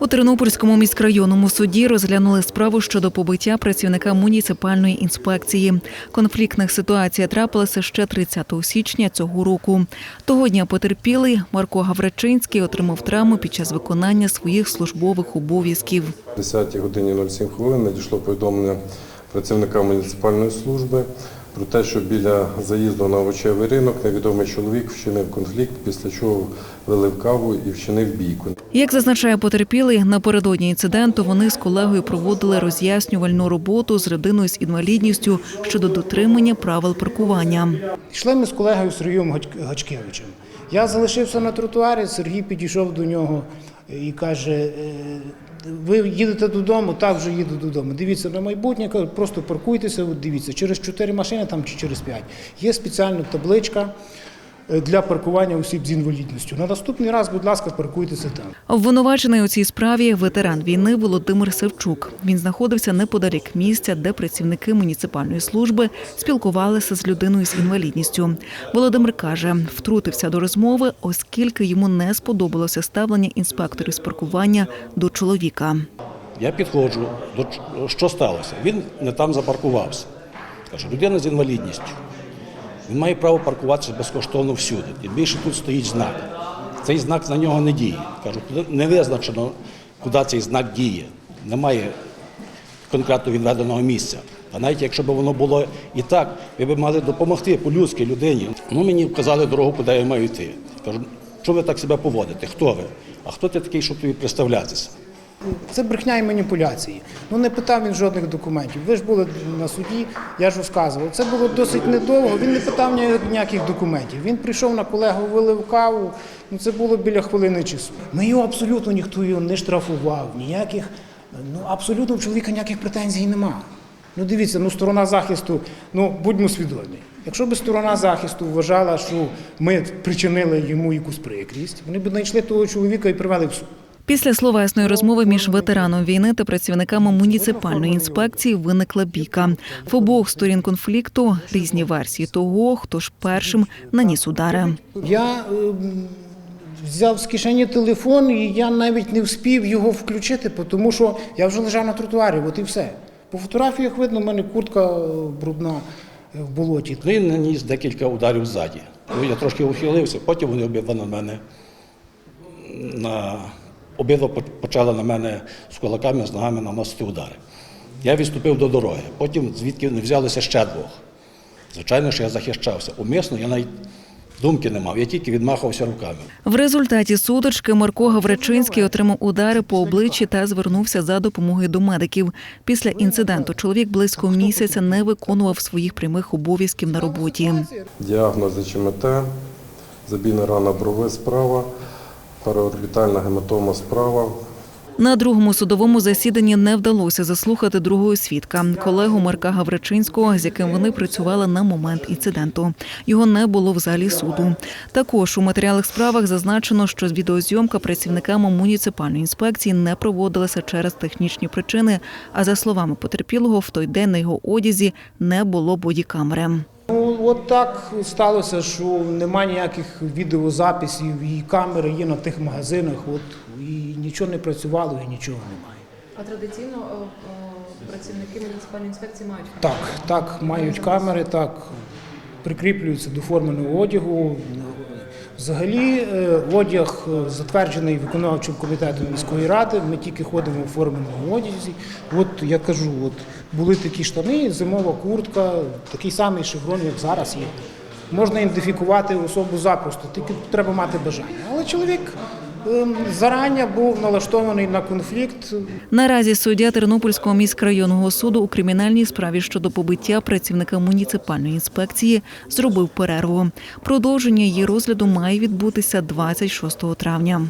У Тернопільському міськрайонному суді розглянули справу щодо побиття працівника муніципальної інспекції. Конфліктних ситуація трапилася ще 30 січня цього року. Того дня потерпілий Марко Гаврачинський отримав травму під час виконання своїх службових обов'язків. О 10 годині 07 хвилин надійшло повідомлення працівника муніципальної служби про те, що біля заїзду на овочевий ринок невідомий чоловік вчинив конфлікт, після чого вилив каву і вчинив бійку. Як зазначає потерпілий, напередодні інциденту вони з колегою проводили роз'яснювальну роботу з людиною з інвалідністю щодо дотримання правил паркування. Йшли ми з колегою Сергієм Гач- Гачкевичем. Я залишився на тротуарі, Сергій підійшов до нього і каже: «Е, ви їдете додому, так вже їду додому. Дивіться на майбутнє, просто паркуйтеся, дивіться, через 4 машини там чи через 5. Є спеціальна табличка для паркування осіб з інвалідністю. На наступний раз, будь ласка, паркуйтеся там. Обвинувачений у цій справі ветеран війни Володимир Севчук. Він знаходився неподалік місця, де працівники муніципальної служби спілкувалися з людиною з інвалідністю. Володимир каже, втрутився до розмови, оскільки йому не сподобалося ставлення інспекторів з паркування до чоловіка. Я підходжу, до що сталося? Він не там запаркувався. Кажу, людина з інвалідністю. Він має право паркуватися безкоштовно всюди. Тим більше тут стоїть знак. Цей знак на нього не діє. Кажу, не визначено, куди цей знак діє. Немає конкретно відведеного місця. А навіть якщо б воно було і так, ви б мали допомогти по-людськи людині. Ну, мені вказали дорогу, куди я маю йти. Кажу, що ви так себе поводите? Хто ви? А хто ти такий, щоб тобі представлятися? Це брехня і маніпуляції. Ну не питав він жодних документів. Ви ж були на суді, я ж розказував. Це було досить недовго. Він не питав ніяких документів. Він прийшов на колегу, вилив каву. Ну це було біля хвилини часу. Ми його абсолютно ніхто його не штрафував, ніяких, ну абсолютно у чоловіка ніяких претензій нема. Ну дивіться, ну сторона захисту, ну будьмо свідомі. Якщо б сторона захисту вважала, що ми причинили йому якусь прикрість, вони б знайшли того чоловіка і привели в суд. Після словесної розмови між ветераном війни та працівниками муніципальної інспекції виникла бійка. В обох сторін конфлікту різні версії того, хто ж першим наніс удари. Я ем, взяв з кишені телефон, і я навіть не вспів його включити, тому що я вже лежав на тротуарі, от і все. По фотографіях видно, в мене куртка е, брудна е, в болоті. Він наніс декілька ударів ззаді. Ну, я трошки ухилився, потім вони обидва на мене на обидва почали на мене з кулаками, з ногами наносити удари. Я відступив до дороги. Потім звідки не взялися ще двох. Звичайно, що я захищався. Умисно я навіть думки не мав, я тільки відмахувався руками. В результаті сутички Марко Гаврачинський отримав удари по обличчі та звернувся за допомогою до медиків. Після інциденту чоловік близько місяця не виконував своїх прямих обов'язків на роботі. Діагнози ЧМТ, забійна рана брови справа, параорбітальна гематома справа, На другому судовому засіданні не вдалося заслухати другого свідка колегу Марка Гаврачинського, з яким вони працювали на момент інциденту. Його не було в залі суду. Також у матеріалах справах зазначено, що відеозйомка працівниками муніципальної інспекції не проводилася через технічні причини. А за словами потерпілого, в той день на його одязі не було бодікамери. От так сталося, що немає ніяких відеозаписів, і камери є на тих магазинах, от, і нічого не працювало, і нічого немає. А традиційно о, о, працівники муніципальної інспекції мають Так, так, мають камери, так, прикріплюються до форменого одягу. Взагалі, е, одяг е, затверджений виконавчим комітетом міської ради. Ми тільки ходимо у форменому одязі. От я кажу, от були такі штани, зимова куртка, такий самий шеврон, як зараз є. Можна ідентифікувати особу запросто, тільки треба мати бажання. Але чоловік ем, зарані був налаштований на конфлікт. Наразі суддя Тернопільського міськрайонного суду у кримінальній справі щодо побиття працівника муніципальної інспекції зробив перерву. Продовження її розгляду має відбутися 26 травня.